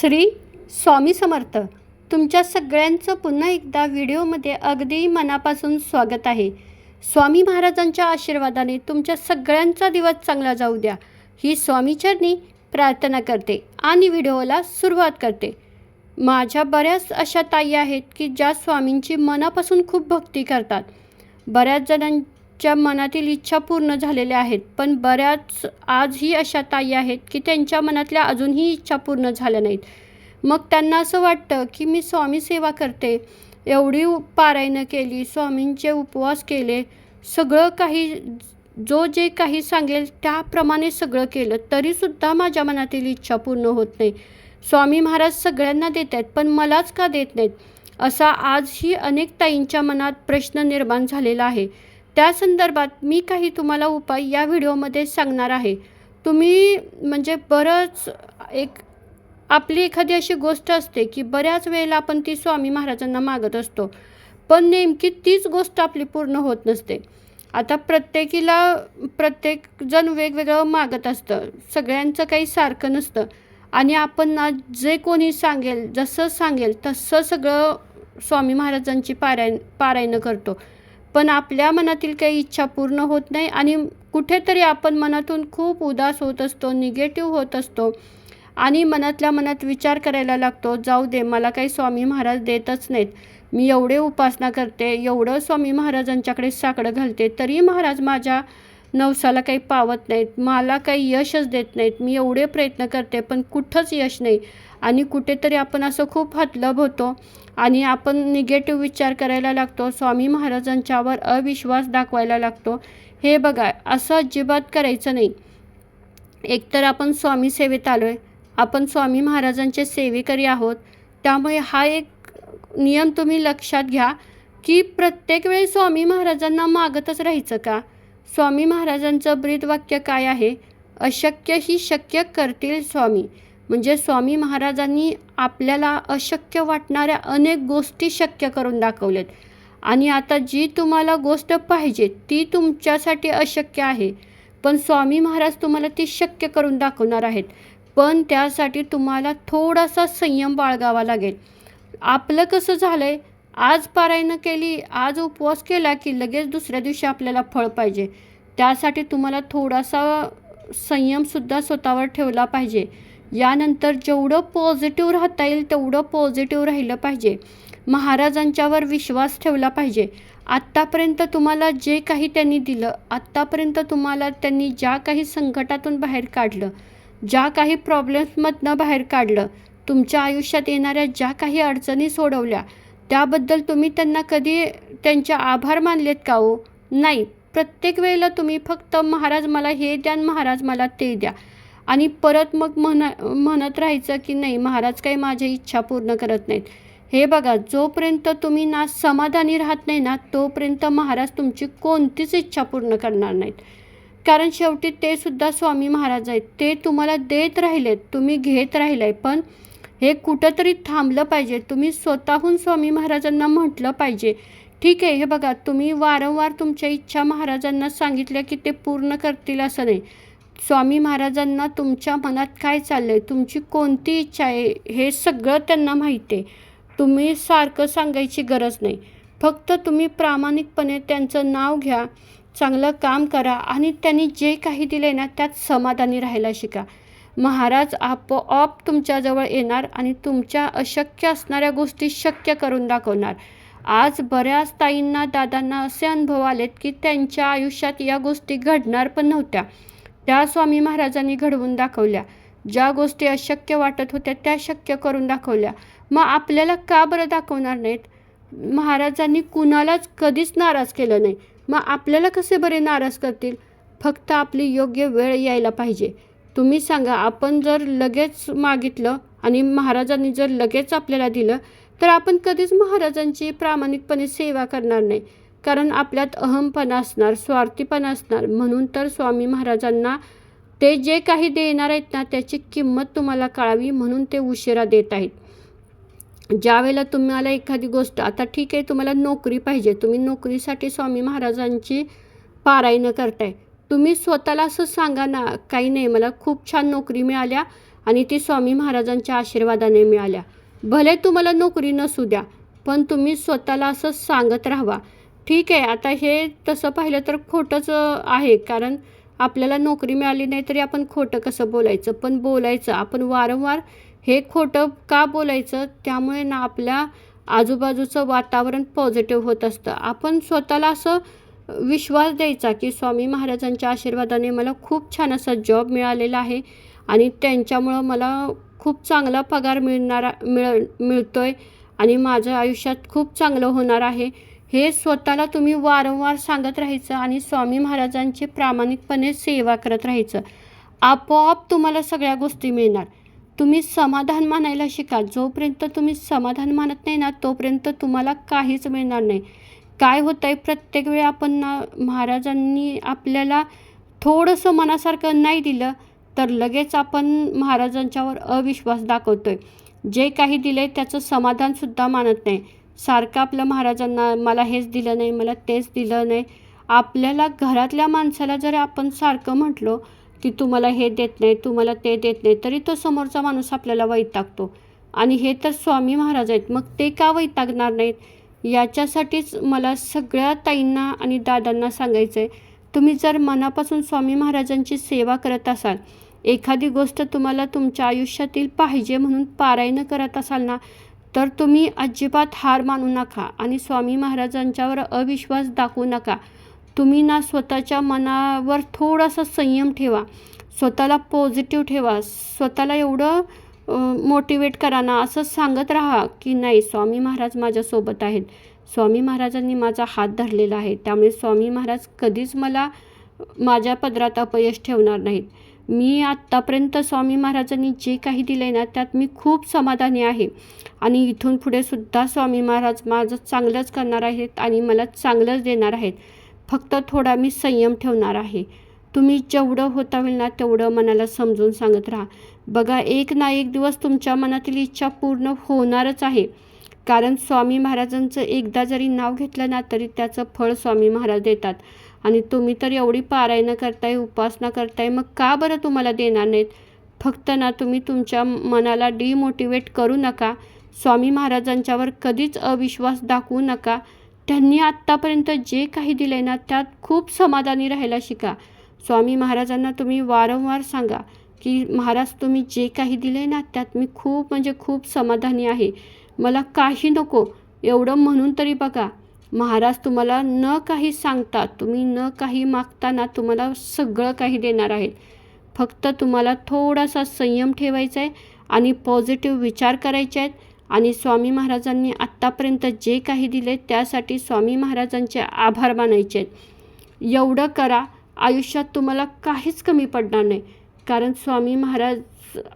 श्री स्वामी समर्थ. तुमच्या सगळ्यांचं पुन्हा एकदा व्हिडिओमध्ये अगदी मनापासून स्वागत आहे. स्वामी महाराजांच्या आशीर्वादाने तुमच्या सगळ्यांचा दिवस चांगला जाऊ द्या. ही स्वामीचरणी प्रार्थना करते आणि व्हिडिओला सुरुवात करते. माझ्या बऱ्याच अशा ताई आहेत की ज्या स्वामींची मनापासून खूप भक्ती करतात. बऱ्याच जणां च्या मनातील इच्छा पूर्ण झालेल्या आहेत पण बऱ्याच आजही अशा ताई आहेत की त्यांच्या मनातल्या अजूनही इच्छा पूर्ण झाल्या नाहीत. मग त्यांना असं वाटतं की मी स्वामी सेवा करते एवढी पारायणं केली स्वामींचे उपवास केले सगळं काही जो जे काही सांगेल त्याप्रमाणे सगळं केलं तरीसुद्धा माझ्या मनातील इच्छा पूर्ण होत नाही. स्वामी महाराज सगळ्यांना देत आहेत पण मलाच का देत नाहीत? असा आजही अनेक ताईंच्या मनात प्रश्न निर्माण झालेला आहे. त्या संदर्भात मी काही तुम्हाला उपाय या व्हिडिओमध्ये सांगणार आहे. तुम्ही म्हणजे बरंच एक आपली एखादी अशी गोष्ट असते की बऱ्याच वेळेला आपण ती स्वामी महाराजांना मागत असतो. पण नेमकी तीच गोष्ट आपली पूर्ण होत नसते. आता प्रत्येकीला प्रत्येकजण वेगवेगळं मागत असतं. सगळ्यांचं काही सारखं नसतं. आणि आपण ना जे कोणी सांगेल जसं सांगेल तसं सगळं स्वामी महाराजांची पारायण पारायणं करतो. पण आपल्या मनातील काही इच्छा पूर्ण होत नाही आणि कुठेतरी आपण मनातून खूप उदास होत असतो निगेटिव्ह होत असतो आणि मनातल्या मनात विचार करायला लागतो जाऊ दे मला काही स्वामी महाराज देतच नाहीत. मी एवढे उपासना करते एवढं स्वामी महाराजांच्याकडे साकडं घालते तरी महाराज माझ्या नवसाला काही पावत नाहीत. मला काही यशच देत नाहीत. मी एवढे प्रयत्न करते पण कुठंच यश नाही. आणि कुठेतरी आपण असं खूप हतलब होतो आणि आपण निगेटिव्ह विचार करायला लागतो स्वामी महाराजांच्यावर अविश्वास दाखवायला लागतो. हे बघा असं अजिबात करायचं नाही. एकतर आपण स्वामी सेवेत आलो आहे आपण स्वामी महाराजांचे सेवेकरी आहोत. त्यामुळे हा एक नियम तुम्ही लक्षात घ्या की प्रत्येक वेळी स्वामी महाराजांना मागतच राहायचं का? स्वामी महाराजांचं ब्रीद वाक्य काय आहे? अशक्य ही शक्य करतील स्वामी. म्हणजे स्वामी महाराजांनी आपल्याला अशक्य वाटणाऱ्या अनेक गोष्टी शक्य करून दाखवल्यात आणि आता जी तुम्हाला गोष्ट पाहिजे ती तुमच्यासाठी अशक्य आहे. पण स्वामी महाराज तुम्हाला ती शक्य करून दाखवणार आहेत. पण त्यासाठी तुम्हाला थोडासा संयम बाळगावा लागेल. आपलं कसं झालं आहे आज पारायणं केली आज उपवास केला की लगेच दुसऱ्या दिवशी आपल्याला फळ पाहिजे. त्यासाठी तुम्हाला थोडासा संयमसुद्धा स्वतःवर ठेवला पाहिजे. यानंतर जेवढं पॉझिटिव्ह राहता येईल तेवढं पॉझिटिव्ह राहिलं पाहिजे. महाराजांच्यावर विश्वास ठेवला पाहिजे. आत्तापर्यंत तुम्हाला जे काही त्यांनी दिलं आत्तापर्यंत तुम्हाला त्यांनी ज्या काही संकटातून बाहेर काढलं ज्या काही प्रॉब्लेम्समधनं बाहेर काढलं तुमच्या आयुष्यात येणाऱ्या ज्या काही अडचणी सोडवल्या त्याबद्दल तुम्ही त्यांना कधी त्यांचे आभार मानलेत का हो? नाही. प्रत्येक वेळेला तुम्ही फक्त महाराज मला हे द्या महाराज मला ते द्या. आणि परत मग म्हण म्हणत राहायचं की नाही महाराज काही माझ्या इच्छा पूर्ण करत नाहीत. हे बघा जोपर्यंत तुम्ही ना समाधानी राहत नाही ना तोपर्यंत महाराज तुमची कोणतीच इच्छा पूर्ण करणार नाहीत. कारण शेवटी ते सुद्धा स्वामी महाराज आहेत. ते तुम्हाला देत राहिलेत तुम्ही घेत राहिलाय पण हे कुठंतरी थांबलं पाहिजे. तुम्ही स्वतःहून स्वामी महाराजांना म्हटलं पाहिजे. ठीक आहे हे बघा तुम्ही वारंवार तुमच्या इच्छा महाराजांना सांगितल्या की ते पूर्ण करतील असं नाही. स्वामी महाराजांना तुमच्या मनात काय चाललं आहे तुमची कोणती इच्छा आहे? हे सगळं त्यांना माहिती आहे. तुम्ही सारखं सांगायची गरज नाही. फक्त तुम्ही प्रामाणिकपणे त्यांचं नाव घ्या चांगलं काम करा आणि त्यांनी जे काही दिले ना त्यात समाधानी राहायला शिका. महाराज आपोआप तुमच्याजवळ येणार आणि तुमच्या अशक्य असणाऱ्या गोष्टी शक्य करून दाखवणार. आज बऱ्याच ताईंना दादांना असे अनुभव आलेत की त्यांच्या आयुष्यात या गोष्टी घडणार पण नव्हत्या. त्या स्वामी महाराजांनी घडवून दाखवल्या. ज्या गोष्टी अशक्य वाटत होत्या त्या शक्य करून दाखवल्या. मग आपल्याला का बरं दाखवणार नाहीत? महाराजांनी कुणालाच कधीच नाराज केलं नाही. मग आपल्याला कसे बरे नाराज करतील? फक्त आपली योग्य वेळ यायला पाहिजे. तुम्ही सांगा आपण जर लगेच मागितलं आणि महाराजांनी जर लगेच आपल्याला दिलं तर आपण कधीच महाराजांची प्रामाणिकपणे सेवा करणार नाही. कारण आपल्यात अहमपणा असणार स्वार्थीपणा असणार. म्हणून तर स्वामी महाराजांना ते जे काही देणार आहेत ना त्याची किंमत तुम्हाला कळावी म्हणून ते उशिरा देत आहेत. ज्या वेळेला तुम्हाला एखादी गोष्ट आता ठीक आहे तुम्हाला नोकरी पाहिजे. तुम्ही नोकरीसाठी स्वामी महाराजांची पारायणं करताय. तुम्ही स्वतःला असं सांगा ना काही नाही मला खूप छान नोकरी मिळाल्या आणि ती स्वामी महाराजांच्या आशीर्वादाने मिळाल्या. भले तुम्हाला नोकरी नसू द्या पण तुम्ही स्वतःला असं सांगत राहावा. ठीक आहे आता हे तसं पाहिलं तर खोटंच आहे. कारण आपल्याला नोकरी मिळाली नाही तरी आपण खोटं कसं बोलायचं? पण बोलायचं. आपण वारंवार हे खोटं का बोलायचं? त्यामुळे ना आपल्या आजूबाजूचं वातावरण पॉझिटिव्ह होत असतं. आपण स्वतःला असं विश्वास द्यायचा की स्वामी महाराजांच्या आशीर्वादाने मला खूप छान असा जॉब मिळालेला आहे आणि त्यांच्यामुळं मला खूप चांगला पगार मिळणारा मिळ मिळतो आहे आणि माझं आयुष्यात खूप चांगलं होणार आहे. हे स्वतःला तुम्ही वारंवार सांगत राहायचं आणि स्वामी महाराजांची प्रामाणिकपणे सेवा करत राहायचं. आपोआप तुम्हाला सगळ्या गोष्टी मिळणार. तुम्ही समाधान मानायला शिका. जोपर्यंत तुम्ही समाधान मानत नाही ना तोपर्यंत तुम्हाला काहीच मिळणार नाही. काय होतं आहे प्रत्येक वेळी आपण ना महाराजांनी आपल्याला थोडंसं मनासारखं नाही दिलं तर लगेच आपण महाराजांच्यावर अविश्वास दाखवतो आहे जे काही दिलं आहे त्याचं समाधानसुद्धा मानत नाही. सारखं आपलं महाराजांना मला हेच दिलं नाही मला तेच दिलं नाही. आपल्याला घरातल्या माणसाला जर आपण सारखं म्हटलो की तुम्हाला हे देत नाही तुम्हाला ते देत नाही तरी तो समोरचा माणूस आपल्याला वैतागतो. आणि हे तर स्वामी महाराज आहेत. मग ते का वैतागणार नाहीत? याच्यासाठीच मला सगळ्या ताईंना आणि दादांना सांगायचं आहे तुम्ही जर मनापासून स्वामी महाराजांची सेवा करत असाल एखादी गोष्ट तुम्हाला तुमच्या आयुष्यातील पाहिजे म्हणून पारायण करत असाल ना तर तुम्ही अजिबात हार मानू नका आणि स्वामी महाराजांच्यावर अविश्वास दाखवू नका. तुम्ही ना स्वतःच्या मनावर थोडासा संयम ठेवा. स्वतःला पॉझिटिव्ह ठेवा. स्वतःला एवढं मोटिवेट करा ना असं सांगत राहा की नाही स्वामी महाराज माझ्यासोबत आहेत. स्वामी महाराजांनी माझा हात धरलेला आहे. त्यामुळे स्वामी महाराज कधीच मला माझ्या पदरात अपयश ठेवणार नाहीत. मी आत्तापर्यंत स्वामी महाराजांनी जे काही दिलं आहे ना त्यात मी खूप समाधानी आहे. आणि इथून पुढे सुद्धा स्वामी महाराज माझं चांगलंच करणार आहेत आणि मला चांगलंच देणार आहेत. फक्त थोडा मी संयम ठेवणार आहे. तुम्ही जेवढं होता होईल ना तेवढं मनाला समजून सांगत राहा. बघा एक ना एक दिवस तुमच्या मनातील इच्छा पूर्ण होणारच आहे. कारण स्वामी महाराजांचं एकदा जरी नाव घेतलं ना तरी त्याचं फळ स्वामी महाराज देतात. आणि तुम्ही तर एवढी पारायणं करताय उपासना करताय मग का बरं तुम्हाला देणार नाहीत? फक्त ना तुम्ही तुमच्या मनाला डिमोटिवेट करू नका. स्वामी महाराजांच्यावर कधीच अविश्वास दाखवू नका. त्यांनी आत्तापर्यंत जे काही दिलं आहे ना त्यात खूप समाधानी राहायला शिका. स्वामी महाराजांना तुम्ही वारंवार सांगा की महाराज तुम्ही जे काही दिले ना त्यात मी खूप म्हणजे खूप समाधानी आहे. मला काही नको. एवढं म्हणून तरी बघा. महाराज तुम्हाला न काही सांगता तुम्ही न काही मागताना तुम्हाला सगळं काही देणार आहेत. फक्त तुम्हाला थोडासा संयम ठेवायचा आहे आणि पॉझिटिव्ह विचार करायचे आहेत. आणि स्वामी महाराजांनी आत्तापर्यंत जे काही दिले त्यासाठी स्वामी महाराजांचे आभार मानायचे आहेत. एवढं करा आयुष्यात तुम्हाला काहीच कमी पडणार नाही. कारण स्वामी महाराज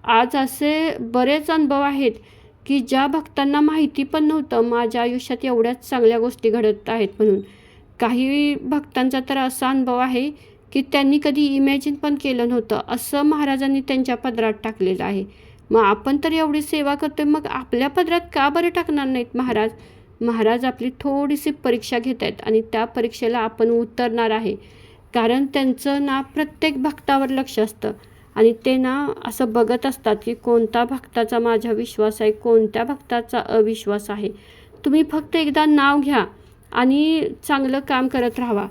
आज असे बरेच अनुभव आहेत. की ज्या भक्तांना माहिती पण नव्हतं माझ्या आयुष्यात एवढ्याच चांगल्या गोष्टी घडत आहेत म्हणून. काही भक्तांचा तर असा अनुभव आहे की त्यांनी कधी इमॅजिन पण केलं नव्हतं. असं महाराजांनी त्यांच्या पदरात टाकलेलं आहे. मग आपण तर एवढी सेवा करतोय मग आपल्या पदरात का बरं टाकणार नाहीत महाराज? महाराज आपली थोडीशी परीक्षा घेत आहेत आणि त्या परीक्षेला आपण उतरणार आहे. कारण त्यांचं ना प्रत्येक भक्तावर लक्ष असतं. आणि ते ना असं बघत असतात की कोणता भक्ताचा माझा विश्वास आहे कोणत्या भक्ताचा अविश्वास आहे. तुम्ही फक्त एकदा नाव घ्या आणि चांगलं काम करत राहावा.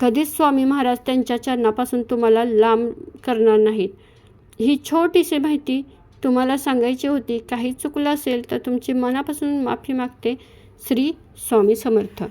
कधीच स्वामी महाराज त्यांच्या चरणापासून तुम्हाला लांब करणार नाहीत. ही छोटीशी माहिती तुम्हाला सांगायची होती काही चुकलं असेल तर तुमची मनापासून माफी मागते श्री स्वामी समर्थ.